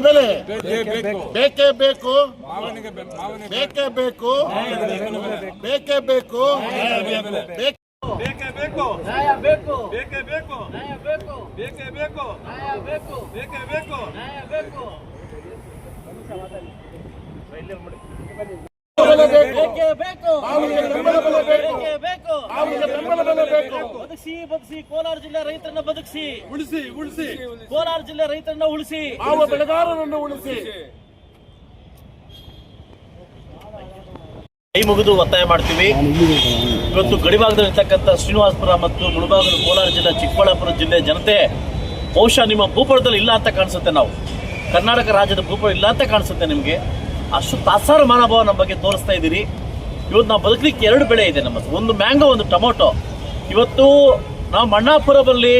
ಬೆಲೆ ಬೇಕು ಬೇಕೇ ಬೇಕು ಮಾವನಿಗೆ ಬೆ- ಮಾವನಿಗೆ ಬೇಕೇ ಬೇಕು ಬೇಕೇ ಬೇಕು ಬೇಕೇ ಬೇಕೇ ಬೇಕು ನ್ಯಾಯ ಬೇಕು ಬೇಕೇ ಬೇಕು ನ್ಯಾಯ ಬೇಕು ಬೇಕೇ ಬೇಕು ನ್ಯಾಯ ಬೇಕು ಬೇಕೇ ಬೇಕು ನ್ಯಾಯ ಬೇಕು ಬೆಲೆ ಬೇಕು ಬೇಕೇ ಬೇಕು ಮಾವಿಗೆ ಬೆಂಬಲ ಬೆಲೆ ಬೇಕು. ಬೇಕೇ ಬೇಕು ಬೆಂಬಲ ಬೆಲೆ ಬೇಕು. ಬದುಕಿಸಿ ಬದುಕಿಸಿ ಕೋಲಾರ ಜಿಲ್ಲೆ ರೈತರನ್ನ ಬದುಕಿಸಿ. ಉಳಿಸಿ ಉಳಿಸಿ. ಕೋಲಾರ ಜಿಲ್ಲೆ ರೈತರನ್ನ ಉಳಿಸಿ. ಬೆಳೆಗಾರರನ್ನು ಉಳಿಸಿ. ಕೈ ಮುಗಿದು ಒತ್ತಾಯ ಮಾಡ್ತೀವಿ. ಇವತ್ತು ಗಡಿಭಾಗದಲ್ಲಿರ್ತಕ್ಕಂಥ ಶ್ರೀನಿವಾಸಪುರ ಮತ್ತು ಮುಳಬಾಗಿಲು ಕೋಲಾರ ಜಿಲ್ಲೆ ಚಿಕ್ಕಬಳ್ಳಾಪುರ ಜಿಲ್ಲೆ ಜನತೆ ಬಹುಶಃ ನಿಮ್ಮ ಭೂಪಟದಲ್ಲಿ ಇಲ್ಲ ಅಂತ ಕಾಣಿಸುತ್ತೆ ನಾವು. ಕರ್ನಾಟಕ ರಾಜ್ಯದ ಭೂಪಟ ಇಲ್ಲ ಅಂತ ಕಾಣಿಸುತ್ತೆ ನಿಮಗೆ. ಅಷ್ಟು ತಾಸಾರ ಮನೋಭಾವ ನಮ್ಮ ಬಗ್ಗೆ ತೋರಿಸ್ತಾ ಇದ್ದೀರಿ. ಇವತ್ತು ನಾವು ಬದುಕಲಿಕ್ಕೆ ಎರಡು ಬೆಳೆ ಇದೆ ನಮ್ಮದು. ಒಂದು ಮ್ಯಾಂಗೋ, ಒಂದು ಟೊಮೊಟೊ. ಇವತ್ತು ನಾವು ಮಣ್ಣಾಪುರದಲ್ಲಿ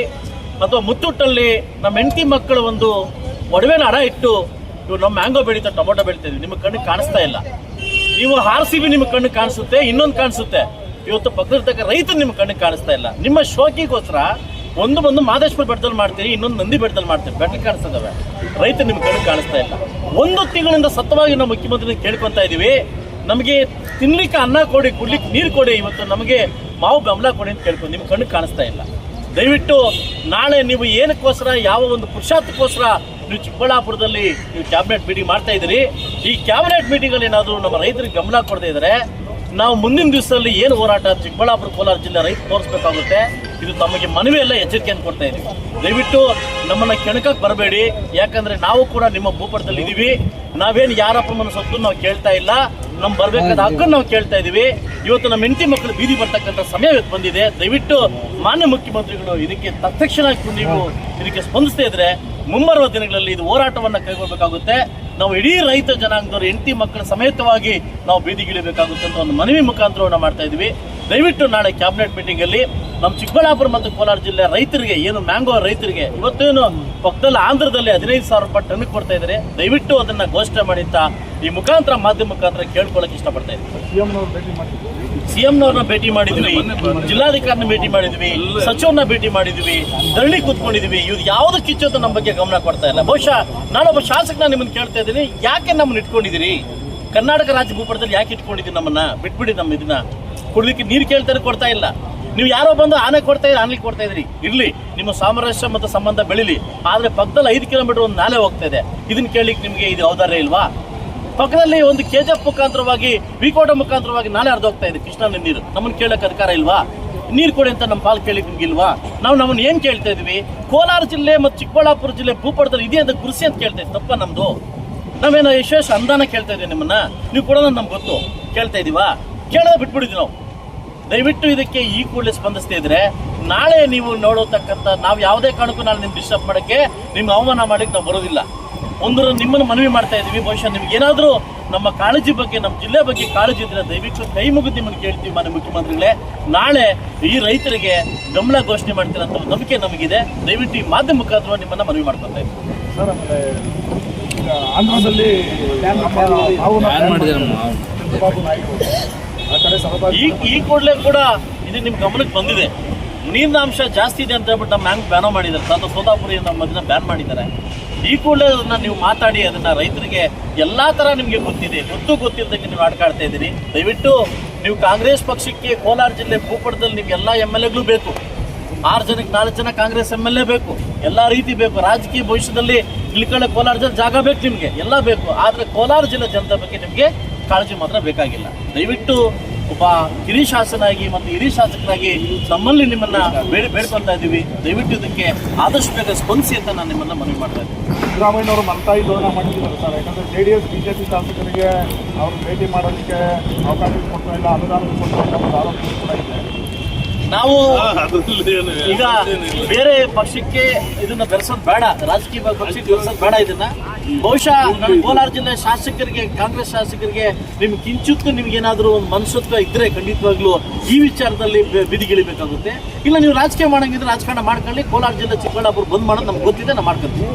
ಅಥವಾ ಮುತ್ತುಟ್ಟಲ್ಲಿ ನಮ್ಮ ಹೆಂಡತಿ ಮಕ್ಕಳ ಒಂದು ಒಡವೆನ ಹಡ ಇಟ್ಟು ಇವ್ರು ನಮ್ಮ ಮ್ಯಾಂಗೋ ಬೆಳೀತಾ ಟೊಮೊಟೊ ಬೆಳಿತಿದ್ವಿ ನಿಮ್ಮ ಕಣ್ಣಿಗೆ ಕಾಣಿಸ್ತಾ ಇಲ್ಲ. ನೀವು ಆರ್ ಸಿ ಬಿ ನಿಮ್ಮ ಕಣ್ಣು ಕಾಣಿಸುತ್ತೆ, ಇನ್ನೊಂದು ಕಾಣಿಸುತ್ತೆ. ಇವತ್ತು ಪಕ್ಕದಿರ್ತಕ್ಕ ರೈತ ನಿಮ್ಮ ಕಣ್ಣಿಗೆ ಕಾಣಿಸ್ತಾ ಇಲ್ಲ. ನಿಮ್ಮ ಶೋಕಿಗೋಸ್ಕರ ಒಂದು ಬಂದು ಮಾದೇಶ್ವರ ಬೆಟ್ಟದಲ್ಲಿ ಮಾಡ್ತೀರಿ, ಇನ್ನೊಂದು ನಂದಿ ಬೆಟ್ಟದಲ್ಲಿ ಮಾಡ್ತೀರಿ. ಬೆಟ್ಟ ಕಾಣಿಸ್ತದವೆ. ರೈತ ನಿಮ್ಮ ಕಣ್ಣಿಗೆ ಕಾಣಿಸ್ತಾ ಇಲ್ಲ. ಒಂದು ತಿಂಗಳಿಂದ ಸತವಾಗಿ ನಾವು ಮುಖ್ಯಮಂತ್ರಿ ಕೇಳ್ಕೊತಾ ಇದೀವಿ. ನಮಗೆ ತಿನ್ಲಿಕ್ಕೆ ಅನ್ನ ಕೊಡಿ, ಕುಡ್ಲಿಕ್ಕೆ ನೀರು ಕೊಡಿ, ಇವತ್ತು ನಮಗೆ ಮಾವು ಬೆಂಬಲ ಕೊಡಿ ಅಂತ ಕೇಳ್ಕೊಂಡು ನಿಮ್ಮ ಕಣ್ಣು ಕಾಣಿಸ್ತಾ ಇಲ್ಲ. ದಯವಿಟ್ಟು ನಾಳೆ ನೀವು ಏನಕ್ಕೋಸ್ಕರ, ಯಾವ ಒಂದು ಪುರುಷಾರ್ಥಕ್ಕೋಸ್ಕರ ನೀವು ಚಿಕ್ಕಬಳ್ಳಾಪುರದಲ್ಲಿ ನೀವು ಕ್ಯಾಬಿನೆಟ್ ಮೀಟಿಂಗ್ ಮಾಡ್ತಾ ಇದ್ದೀರಿ, ಈ ಕ್ಯಾಬಿನೆಟ್ ಮೀಟಿಂಗಲ್ಲಿ ಏನಾದರೂ ನಮ್ಮ ರೈತರಿಗೆ ಗಮನ ಕೊಡದೇ ಇದ್ದಾರೆ ನಾವು ಮುಂದಿನ ದಿವಸದಲ್ಲಿ ಏನು ಹೋರಾಟ ಚಿಕ್ಕಬಳ್ಳಾಪುರ ಕೋಲಾರ ಜಿಲ್ಲೆ ರೈತ ತೋರಿಸ್ಬೇಕಾಗುತ್ತೆ. ಇದು ತಮಗೆ ಮನವಿ ಎಲ್ಲ ಎಚ್ಚರಿಕೆಯನ್ನು ಕೊಡ್ತಾ ಇದ್ದೀವಿ ದಯವಿಟ್ಟು ನಮ್ಮನ್ನ ಕೆಣಕಕ್ಕೆ ಬರಬೇಡಿ. ಯಾಕಂದ್ರೆ ನಾವು ಕೂಡ ನಿಮ್ಮ ಭೂಪಟದಲ್ಲಿ ಇದೀವಿ. ನಾವೇನು ಯಾರಪ್ಪನ ಸೊತ್ತು ನಾವು ಕೇಳ್ತಾ ಇಲ್ಲ. ನಮ್ ಬರ್ಬೇಕಾದ ಹಕ್ಕನ್ನು ನಾವು ಕೇಳ್ತಾ ಇದೀವಿ. ಇವತ್ತು ನಮ್ಮ ಹೆಂಡತಿ ಮಕ್ಕಳು ಬೀದಿ ಬರ್ತಕ್ಕಂಥ ಸಮಯ ಇವತ್ತು ಬಂದಿದೆ. ದಯವಿಟ್ಟು ಮಾನ್ಯ ಮುಖ್ಯಮಂತ್ರಿಗಳು ಇದಕ್ಕೆ ತತ್ಕ್ಷಣ ನೀವು ಇದಕ್ಕೆ ಸ್ಪಂದಿಸ್ತಾ ಇದ್ರೆ ಮುಂಬರುವ ದಿನಗಳಲ್ಲಿ ಇದು ಹೋರಾಟವನ್ನು ಕೈಗೊಳ್ಬೇಕಾಗುತ್ತೆ. ನಾವು ಇಡೀ ರೈತ ಜನಾಂಗದವರು ಹೆಂಡತಿ ಮಕ್ಕಳ ಸಮೇತವಾಗಿ ನಾವು ಬೀದಿಗಿಳಿಬೇಕಾಗುತ್ತೆ ಅಂತ ಒಂದು ಮನವಿ ಮುಖಾಂತರವನ್ನು ಮಾಡ್ತಾ ಇದೀವಿ. ದಯವಿಟ್ಟು ನಾಳೆ ಕ್ಯಾಬಿನೆಟ್ ಮೀಟಿಂಗ್ ಅಲ್ಲಿ ನಮ್ಮ ಚಿಕ್ಕಬಳ್ಳಾಪುರ ಮತ್ತು ಕೋಲಾರ ಜಿಲ್ಲೆ ರೈತರಿಗೆ ಏನು ಮ್ಯಾಂಗೋ ರೈತರಿಗೆ ಇವತ್ತೇನು ಪಕ್ಕದಲ್ಲಿ ಆಂಧ್ರದಲ್ಲಿ ಹದಿನೈದು ಸಾವಿರ ರೂಪಾಯಿ ಟನ್ ಕೊಡ್ತಾ ಇದ್ದಾರೆ. ದಯವಿಟ್ಟು ಅದನ್ನ ಘೋಷಣೆ ಮಾಡಿ ಅಂತ ಈ ಮುಖಾಂತರ ಮಾಧ್ಯಮ ಮುಖಾಂತರ ಕೇಳ್ಕೊಳಕ್ ಇಷ್ಟಪಡ್ತಾ ಇದ್ದೀನಿ. ಸಿಎಂನವ್ರನ್ನ ಭೇಟಿ ಮಾಡಿದ್ವಿ ಜಿಲ್ಲಾಧಿಕಾರಿನ ಭೇಟಿ ಮಾಡಿದ್ವಿ ಸಚಿವರನ್ನ ಭೇಟಿ ಮಾಡಿದ್ವಿ ಧರಣಿ ಕೂತ್ಕೊಂಡಿದ್ವಿ. ಇವ್ರು ಯಾವ್ದು ಕಿಚ್ಚೋದು ನಮ್ಮ ಬಗ್ಗೆ ಗಮನ ಕೊಡ್ತಾ ಇಲ್ಲ. ಬಹುಶಃ ನಾನೊಬ್ಬ ಶಾಸಕನ ನಿಮ್ಮನ್ನ ಕೇಳ್ತಾ ಇದ್ದೀನಿ. ಯಾಕೆ ನಮ್ಮನ್ನ ಇಟ್ಕೊಂಡಿದ್ದೀರಿ? ಕರ್ನಾಟಕ ರಾಜ್ಯ ಭೂಪಟದಲ್ಲಿ ಯಾಕೆ ಇಟ್ಕೊಂಡಿದ್ದೀನಿ ನಮ್ಮನ್ನ? ಬಿಟ್ಬಿಡಿ ನಮ್ಮ ಇದನ್ನ. ಕುಡ್ಲಿಕ್ಕೆ ನೀರು ಕೇಳ್ತಾರೆ ಕೊಡ್ತಾ ಇಲ್ಲ. ನೀವು ಯಾರೋ ಬಂದು ಆನೆ ಕೊಡ್ತಾ ಇದ್ರಿ ಆನೆ ಕೊಡ್ತಾ ಇದ್ರಿ. ಇರ್ಲಿ, ನಿಮ್ಮ ಸಾಮರಸ್ಯ ಮತ್ತು ಸಂಬಂಧ ಬೆಳಿಲಿ. ಆದ್ರೆ ಪಕ್ಕದಲ್ಲಿ ಐದು ಕಿಲೋಮೀಟರ್ ಒಂದು ನಾಲೆ ಹೋಗ್ತಾ ಇದೆ. ಇದನ್ನ ಕೇಳಲಿಕ್ಕೆ ನಿಮಗೆ ಇದು ಔದಾರ್ಯ ಇಲ್ವಾ? ಪಕ್ಕದಲ್ಲಿ ಒಂದು ಕೆ ಜಿ ಎಫ್ ಮುಖಾಂತರವಾಗಿ ವಿಕೋಟ ಮುಖಾಂತರವಾಗಿ ನಾಳೆ ಹೋಗ್ತಾ ಇದೆ ಕೃಷ್ಣ ನೀರು. ನಮ್ಮನ್ನು ಕೇಳಕ್ ಅಧಿಕಾರ ಇಲ್ವಾ? ನೀರು ಕೊಡಿ ಅಂತ ನಮ್ಮ ಪಾಲ್ ಕೇಳಿ ನಿಮ್ಗೆ ಇಲ್ವಾ? ನಾವು ನಮ್ಮನ್ನ ಏನು ಕೇಳ್ತಾ ಇದೀವಿ? ಕೋಲಾರ ಜಿಲ್ಲೆ ಮತ್ತು ಚಿಕ್ಕಬಳ್ಳಾಪುರ ಜಿಲ್ಲೆ ಭೂಪಟದಲ್ಲಿ ಇದೆ ಅಂತ ಕೃಷಿ ಅಂತ ಕೇಳ್ತಾ ಇದ್ದೀವಿ ತಪ್ಪ ನಮ್ಮದು ನಾವೇನೋ ಯಶಸ್ ಅಂದಾನ ಕೇಳ್ತಾ ಇದೀವಿ ನಿಮ್ಮನ್ನ. ನೀವು ಕೊಡೋದು ನಮ್ಗೆ ಗೊತ್ತು. ಕೇಳ್ತಾ ಇದೀವಾ? ಕೇಳೋದು ಬಿಟ್ಬಿಡಿದ್ವಿ ನಾವು. ದಯವಿಟ್ಟು ಇದಕ್ಕೆ ಈ ಕೂಡಲೇ ಸ್ಪಂದಿಸ್ತಾ ಇದ್ರೆ ನಾಳೆ ನೀವು ನೋಡತಕ್ಕಂಥ ನಾವು ಯಾವುದೇ ಕಾರಣಕ್ಕೂ ನಾಳೆ ನಿಮ್ಗೆ ಡಿಸ್ಟರ್ಬ್ ಮಾಡೋಕ್ಕೆ ನಿಮ್ಗೆ ಅವಮಾನ ಮಾಡಕ್ಕೆ ನಾವು ಬರೋದಿಲ್ಲ. ಒಂದರ ನಿಮ್ಮನ್ನು ಮನವಿ ಮಾಡ್ತಾ ಇದ್ದೀವಿ ಬಹುಶಃ ನಿಮ್ಗೆ ಏನಾದರೂ ನಮ್ಮ ಕಾಳಜಿ ಬಗ್ಗೆ ನಮ್ಮ ಜಿಲ್ಲೆ ಬಗ್ಗೆ ಕಾಳಜಿ ಇದ್ರೆ ದಯವಿಟ್ಟು ಕೈ ಮುಗಿದು ನಿಮ್ಮನ್ನು ಕೇಳ್ತೀವಿ ಮಾನ್ಯ ಮುಖ್ಯಮಂತ್ರಿಗಳೇ. ನಾಳೆ ಈ ರೈತರಿಗೆ ಗಮನ ಘೋಷಣೆ ಮಾಡ್ತೀರಂತ ನಂಬಿಕೆ ನಮಗಿದೆ. ದಯವಿಟ್ಟು ಈ ಮಾಧ್ಯಮ ಮುಖಾಂತರ ನಿಮ್ಮನ್ನ ಮನವಿ ಮಾಡ್ಕೊತಾ ಇದ್ದೀವಿ. ಸರ್ ಆಮೇಲೆ ಈಗ ಆಂಧ್ರದಲ್ಲಿ ಈ ಈ ಕೂಡಲೇ ಕೂಡ ಇದು ನಿಮ್ಮ ಗಮನಕ್ಕೆ ಬಂದಿದೆ. ನೀರಿನ ಅಂಶ ಜಾಸ್ತಿ ಇದೆ ಅಂತ ಹೇಳ್ಬಿಟ್ಟು ನಮ್ಮ ಬ್ಯಾಂಕ್ ಬ್ಯಾನ್ ಮಾಡಿದ್ದಾರೆ. ತಾತ ಸೋದಾಪುರಿ ನಮ್ಮ ಅದನ್ನ ಬ್ಯಾನ್ ಮಾಡಿದ್ದಾರೆ. ಈ ಕೂಡಲೇ ಅದನ್ನ ನೀವು ಮಾತಾಡಿ, ಅದನ್ನ ರೈತರಿಗೆ ಎಲ್ಲಾ ತರ ನಿಮಗೆ ಗೊತ್ತಿದೆ. ಗೊತ್ತು ಗೊತ್ತಿದ್ದಕ್ಕೆ ನೀವು ಆಡ್ಕಾಡ್ತಾ ಇದ್ದೀರಿ. ದಯವಿಟ್ಟು ನೀವು ಕಾಂಗ್ರೆಸ್ ಪಕ್ಷಕ್ಕೆ ಕೋಲಾರ ಜಿಲ್ಲೆ ಭೂಪಟದಲ್ಲಿ ನಿಮ್ಗೆ ಎಲ್ಲಾ ಎಂ ಎಲ್ ಎಗಳು ಬೇಕು. ಆರು ಜನಕ್ಕೆ ನಾಲ್ಕು ಜನ ಕಾಂಗ್ರೆಸ್ ಎಂ ಎಲ್ ಎ ಬೇಕು. ಎಲ್ಲ ರೀತಿ ಬೇಕು. ರಾಜಕೀಯ ಭವಿಷ್ಯದಲ್ಲಿ ಇಳ್ಕೊಳ್ಳೋ ಕೋಲಾರ ಜಿಲ್ಲೆ ಜಾಗ ಬೇಕು ನಿಮಗೆ. ಎಲ್ಲ ಬೇಕು. ಆದರೆ ಕೋಲಾರ ಜಿಲ್ಲೆ ಜನತೆ ಬಗ್ಗೆ ನಿಮಗೆ ಕಾಳಜಿ ಮಾತ್ರ ಬೇಕಾಗಿಲ್ಲ. ದಯವಿಟ್ಟು ಒಬ್ಬ ಕಿರಿ ಶಾಸನಾಗಿ ಮತ್ತು ಹಿರಿಯ ಶಾಸಕರಾಗಿ ನಮ್ಮಲ್ಲಿ ನಿಮ್ಮನ್ನ ಬೇಡಿ ಬೇಡ್ಕೊಳ್ತಾ ಇದ್ದೀವಿ. ದಯವಿಟ್ಟು ಇದಕ್ಕೆ ಆದಷ್ಟು ಬೇಗ ಸ್ಪಂದಿಸಿ ಅಂತ ನಾನು ನಿಮ್ಮನ್ನ ಮನವಿ ಮಾಡ್ತಾ ಇದ್ದೀನಿ. ಸಿದ್ದರಾಮಯ್ಯವರು ಮಲ್ತಾಯಿ ಧೋರಣೆ ಮಾಡಿದ್ದಾರೆ ಸರ್ ಯಾಕಂದ್ರೆ ಜೆ ಡಿ ಎಸ್ ಬಿಜೆಪಿ ಶಾಸಕರಿಗೆ ಅವ್ರು ಭೇಟಿ ಮಾಡೋದಕ್ಕೆ ಅವಕಾಶ ಕೊಡ್ತಾ ಇಲ್ಲ, ಅನುದಾನ ಕೊಡ್ತಾ ಇಲ್ಲ ಆರೋಪ ಕೂಡ ಇದೆ. ನಾವು ಈಗ ಬೇರೆ ಪಕ್ಷಕ್ಕೆ ಇದನ್ನ ಬೆರೆಸೋದು ಬೇಡ. ರಾಜಕೀಯ ಪಕ್ಷಕ್ಕೆ ಬೆರೆಸೋದು ಬೇಡ ಇದನ್ನ. ಬಹುಶಃ ಕೋಲಾರ ಜಿಲ್ಲೆ ಶಾಸಕರಿಗೆ ಕಾಂಗ್ರೆಸ್ ಶಾಸಕರಿಗೆ ನಿಮ್ಗೆ ಕಿಂಚಿತ್ತು ನಿಮ್ಗೆ ಏನಾದರೂ ಒಂದು ಮನಸ್ಸತ್ವ ಇದ್ರೆ ಖಂಡಿತವಾಗ್ಲೂ ಈ ವಿಚಾರದಲ್ಲಿ ಬೀದಿಗಿಳಿಬೇಕಾಗುತ್ತೆ. ಇಲ್ಲ ನೀವು ರಾಜಕೀಯ ಮಾಡಂಗಿದ್ರೆ ರಾಜಕಾರಣ ಮಾಡ್ಕೊಳ್ಳಿ. ಕೋಲಾರ ಜಿಲ್ಲೆ ಚಿಕ್ಕಬಳ್ಳಾಪುರ ಬಂದ್ ಮಾಡೋದು ನಮ್ಗೆ ಗೊತ್ತಿದೆ ನಾವು ಮಾಡ್ಕೊತೀವಿ.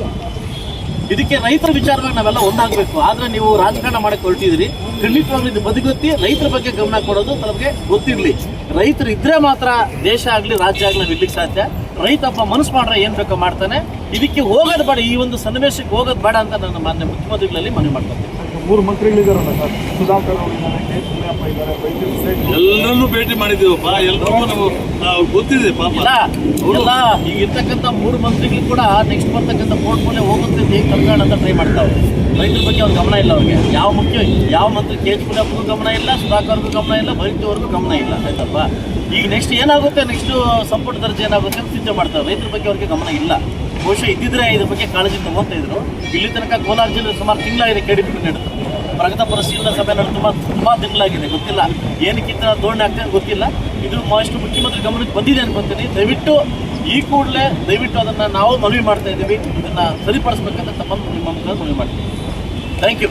ಇದಕ್ಕೆ ರೈತರ ವಿಚಾರವಾಗಿ ನಾವೆಲ್ಲ ಒಂದಾಗಬೇಕು. ಆದ್ರೆ ನೀವು ರಾಜಕಾರಣ ಮಾಡಕ್ಕೆ ಹೊರಟಿದ್ರಿ. ಖಂಡಿತವಾಗ್ಲೂ ಇದು ಬದಿಗೊತ್ತಿ ರೈತರ ಬಗ್ಗೆ ಗಮನ ಕೊಡೋದು ನಮಗೆ ಗೊತ್ತಿರಲಿ. ರೈತರು ಇದ್ರೆ ಮಾತ್ರ ದೇಶ ಆಗಲಿ, ರಾಜ್ಯ ಆಗಲಿ ಇರ್ಲಿಕ್ಕೆ ಸಾಧ್ಯ. ರೈತ ಒಬ್ಬ ಮನಸ್ಸು ಮಾಡ್ರೆ ಏನ್ ಬೇಕೋ ಮಾಡ್ತಾನೆ. ಇದಕ್ಕೆ ಹೋಗೋದು ಬೇಡ, ಈ ಒಂದು ಸನ್ನಿವೇಶಕ್ಕೆ ಹೋಗೋದು ಬೇಡ ಅಂತ ನನ್ನ ಮಾನ್ಯ ಮುಖ್ಯಮಂತ್ರಿಗಳಲ್ಲಿ ಮನವಿ ಮಾಡ್ಕೊತೀನಿ. ಮೂರು ಮಂತ್ರಿಗಳಿದಾರಲ್ಲ ಸರ್. ಸುಧಾಕರ್ ಅವರು ಇದ್ದಾರೆ ಕೆ ಇದ್ದಾರೆ ವೈದ್ಯರು ಎಲ್ಲರನ್ನೂ ಭೇಟಿ ಮಾಡಿದ್ದೀವಪ್ಪ ಎಲ್ರಿಗೂ ನಾವು ನಾವು ಗೊತ್ತಿದೆ ಪಾಪ. ಎಲ್ಲ ಈಗ ಇರ್ತಕ್ಕಂಥ ಮೂರು ಮಂತ್ರಿಗಳು ಕೂಡ ನೆಕ್ಸ್ಟ್ ಬರ್ತಕ್ಕಂಥ ಪೋರ್ಟ್ಫೋಲಿಯೋ ಹೋಗುತ್ತೆ ಅಂತ ಹೇಗೆ ಕರ್ನಾಟಕ ಅಂತ ಟ್ರೈ ಮಾಡ್ತಾವೆ ರೈತರ ಬಗ್ಗೆ ಅವ್ರ ಗಮನ ಇಲ್ಲ ಅವ್ರಿಗೆ. ಯಾವ ಮುಖ್ಯ ಯಾವ ಮಂತ್ರಿ ಕೆ ಎಚ್ ಕುಲಪ್ಪಗೂ ಗಮನ ಇಲ್ಲ ಸುಧಾಕರ್ಗೂ ಗಮನ ಇಲ್ಲ ವೈದ್ಯವ್ರಿಗೂ ಗಮನ ಇಲ್ಲ ಆಯ್ತಪ್ಪ? ಈಗ ನೆಕ್ಸ್ಟ್ ಏನಾಗುತ್ತೆ ನೆಕ್ಸ್ಟ್ ಸಂಪುಟ ದರ್ಜೆ ಏನಾಗುತ್ತೆ ಅಂತ ಚಿಂತೆ ಮಾಡ್ತಾರೆ. ರೈತರ ಬಗ್ಗೆ ಅವ್ರಿಗೆ ಗಮನ ಇಲ್ಲ. ಬಹುಶಃ ಇದ್ದಿದ್ರೆ ಇದ್ರ ಬಗ್ಗೆ ಕಾಳಜಿ ತಗೋತಾ ಇದ್ರು. ಇಲ್ಲಿ ತನಕ ಕೋಲಾರ ಜಿಲ್ಲೆ ಸುಮಾರು ತಿಂಗಳ ಇದೆ ಡಿ ಪಿ ನಡೆದು ಪ್ರಗತ ಪರಿಶೀಲನಾ ಸಭೆ ನಡೆದು ತುಂಬ ತುಂಬ ತಿಂಗಳಾಗಿದೆ ಗೊತ್ತಿಲ್ಲ ಏನಕ್ಕಿಂತ ಧೋರಣೆ ಆಗ್ತದೆ ಗೊತ್ತಿಲ್ಲ. ಇದು ಮಾಷ್ಟು ಮುಖ್ಯಮಂತ್ರಿ ಗಮನಕ್ಕೆ ಬಂದಿದೆ ಅನ್ಕೊಂತೀನಿ. ದಯವಿಟ್ಟು ಈ ಕೂಡಲೇ ದಯವಿಟ್ಟು ಅದನ್ನು ನಾವು ಮನವಿ ಮಾಡ್ತಾ ಇದ್ದೀವಿ. ಇದನ್ನು ಸರಿಪಡಿಸ್ಬೇಕಂತ ತಮ್ಮನ್ನು ನಿಮ್ಮ ಮನವಿ ಮಾಡ್ತೀವಿ ಥ್ಯಾಂಕ್ ಯು